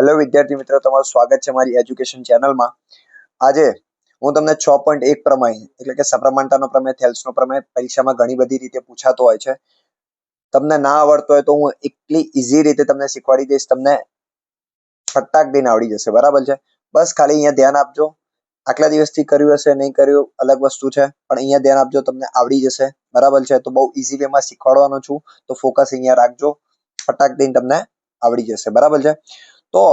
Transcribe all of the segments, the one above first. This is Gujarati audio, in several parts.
હેલો વિદ્યાર્થી મિત્રો, તમારું સ્વાગત છે મારી એજ્યુકેશન ચેનલમાં આજે હું તમને છ પોઈન્ટ એક પ્રમેય, એટલે કે સપ્રમાણતાનો પ્રમેય થેલ્સનો પ્રમેય પરીક્ષામાં ઘણી બધી રીતે પૂછાતો હોય છે. તમને ના આવડતો હોય તો હું એટલી ઇઝી રીતે તમને શીખવાડી દઈશ. તમને ફટાક દઈને આવડી જશે, બરાબર છે? બસ ખાલી અહીંયા ધ્યાન આપજો. આટલા દિવસથી કર્યું હશે, નહીં કર્યું, અલગ વસ્તુ છે, પણ અહીંયા ધ્યાન આપજો, તમને આવડી જશે, બરાબર છે? તો બહુ ઇઝી વેમાં શીખવાડવાનો છું, તો ફોકસ અહીંયા રાખજો. ફટાક દઈને તમને આવડી જશે, બરાબર છે? તો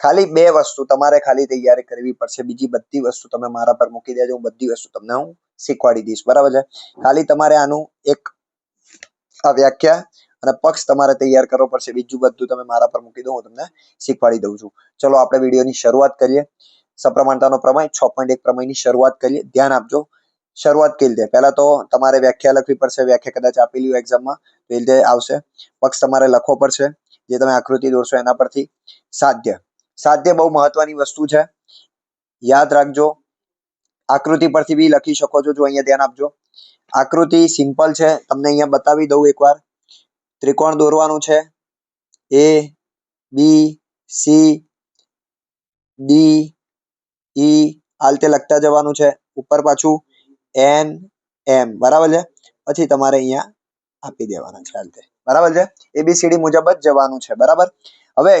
ખાલી બે વસ્તુ તમારે ખાલી તૈયારી કરવી પડશે. બીજી બધી વસ્તુ તમે મારા પર મૂકી દેજો. હું બધી વસ્તુ તમને હું શીખવાડી દઈશ. બરાબર છે? ખાલી તમારે આનું એક આ વ્યાખ્યા અને પક્ષ તમારે તૈયાર કરવો પડશે. બીજું બધું તમે મારા પર મૂકી દો. હું તમને શીખવાડી દઉં છું. ચલો, આપણે વિડીયોની શરૂઆત કરીએ. સપ્રમાણતાનો પ્રમેય, છ પોઈન્ટ એક પ્રમેયની શરૂઆત કરીએ. ધ્યાન આપજો. શરૂઆત કેવી રીતે? પહેલા તો તમારે વ્યાખ્યા લખવી પડશે. વ્યાખ્યા કદાચ આપેલી હોય એક્ઝામમાં તો રીતે આવશે. પક્ષ તમારે લખવો પડશે. જે તમે આકૃતિ દોરશો એના પરથી. સાધ્ય સાધ્ય બહુ મહત્વની વસ્તુ છે. યાદ રાખજો. આકૃતિ પરથી બી લખી શકો છો, જો અહીંયા ધ્યાન આપજો. આકૃતિ સિમ્પલ છે. તમને અહીંયા બતાવી દઉં એકવાર. ત્રિકોણ દોરવાનું છે. એ બી સી ડી ઈ આ રીતે લખતા જવાનું છે. ઉપર પાછું એન એમ બરાબર છે? પછી તમારે અહીંયા આપી દેવાના છે આ રીતે બરાબર છે? એબીસીડી મુજબ જ જવાનું છે, બરાબર? હવે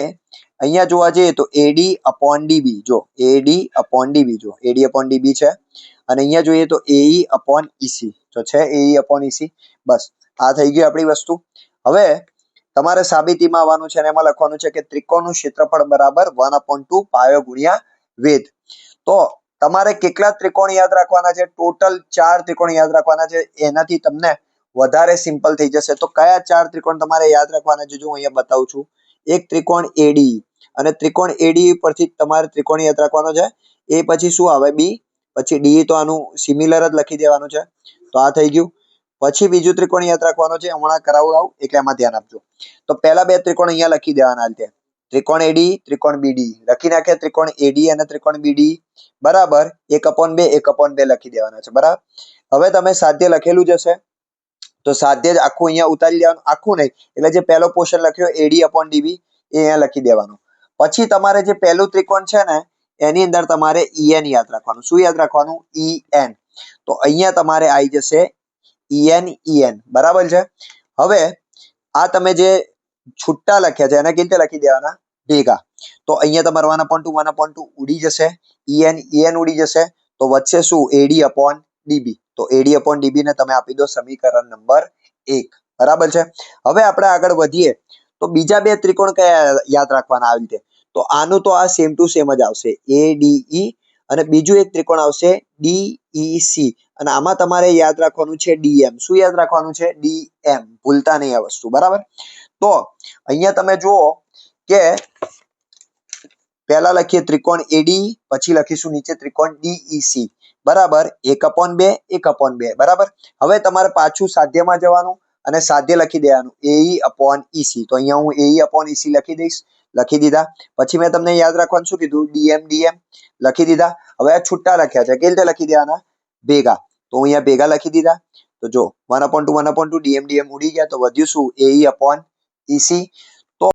અહીંયા જોવા જઈએ તો એડી અપોન ડીબી જો એડી અપોન ડીબી જો એડી અપોન ડીબી છે. અને અહીંયા જોઈએ તો એઈ અપોન ઈસી તો છે એઈ અપોન ઈસી બસ, આ થઈ ગઈ આપણી વસ્તુ. હવે તમારે સાબિતીમાં આવવાનું છે અને એમાં લખવાનું છે કે ત્રિકોણનું ક્ષેત્રફળ બરાબર વન અપોન ટુ પાયો ગુણ્યા વેધ. તો તમારે કેટલા ત્રિકોણ યાદ રાખવાના છે? ટોટલ ચાર ત્રિકોણ યાદ રાખવાના છે. એનાથી તમને વધારે સિમ્પલ થઈ જશે. તો કયા ચાર ત્રિકોણ તમારે યાદ રાખવાના છે? જો હું અહીંયા બતાવું છું. એક ત્રિકોણ એડી અને ત્રિકોણ એડી પરથી તમારે ત્રિકોણ યાદ રાખવાનો છે. એ પછી શું આવે? બી પછી ડી તો આનું સિમિલર જ લખી દેવાનું છે. તો આ થઈ ગયું. પછી બીજું ત્રિકોણ યાદ રાખવાનો છે. હમણાં કરાવડાવ એટલે એમાં ધ્યાન આપજો. તો પહેલા બે ત્રિકોણ અહીંયા લખી દેવાના રીતે. ત્રિકોણ એડી ત્રિકોણ બીડી લખી નાખ્યા ત્રિકોણ એડી અને ત્રિકોણ બીડી બરાબર? એક અપોન બે, એક અપોન બે લખી દેવાના છે. બરાબર? હવે તમે સાધ્ય લખેલું જ હશે. તો સાધ્ય જ આખું અહીંયા ઉતારી દેવાનું આખું નહીં. એટલે જે પહેલો પોર્શન લખ્યો એડી અપોન ડીબી એ અહીંયા લખી દેવાનું. પછી તમારે જે પહેલું ત્રિકોણ છે ને, એની અંદર તમારે ઈએન યાદ રાખવાનું. શું યાદ રાખવાનું? ઈએન તો અહીંયા તમારે આવી જશે ઈએન ઈએન બરાબર છે? હવે આ તમે જે છૂટા લખ્યા છે, એને કેવી રીતે લખી દેવાના? ભેગા. તો અહીંયા તમારે one upon two one upon two ઉડી જશે. ઈએન ઈએન ઉડી જશે. તો વચ્ચે શું? એડી અપોન ડીબી તો એડી અપોન ડીબી ને તમે આપી દો સમીકરણ નંબર એક. બરાબર છે? હવે આપણે આગળ વધીએ. તો બીજા બે ત્રિકોણ કયા યાદ રાખવાના આવી રીતે? તો આનું તો આ સેમ ટુ સેમ જ આવશે. એ ડીઈ અને બીજું એક ત્રિકોણ આવશે ડીઈસી અને આમાં તમારે યાદ રાખવાનું છે ડીએમ શું યાદ રાખવાનું છે? ડીએમ ભૂલતા નહીં આ વસ્તુ. બરાબર? તો અહીંયા તમે જુઓ કે પહેલા લખીએ ત્રિકોણ એડી પછી લખીશું નીચે ત્રિકોણ ડીઈસી બરાબર? એક અપોન બે, એક અપોન બે, બરાબર? હવે તમારે પાછું સાધ્યમાં જવાનું અને સાધ્ય લખી દેવાનું. એઈ અપોન ઈસી તો અહીંયા હું એઈ અપોન ઈસી લખી દઈશ. લખી દીધા. પછી મેં તમને યાદ રાખવાનું શું કીધું? ડીએમ ડીએમ લખી દીધા. હવે આ છૂટા લખ્યા છે. કેવી રીતે લખી દેવાના? ભેગા. તો હું અહીંયા ભેગા લખી દીધા. તો જો one upon two one upon two DM DM ઉડી ગયા. તો વધ્યું શું? એઈ અપોન ઈસી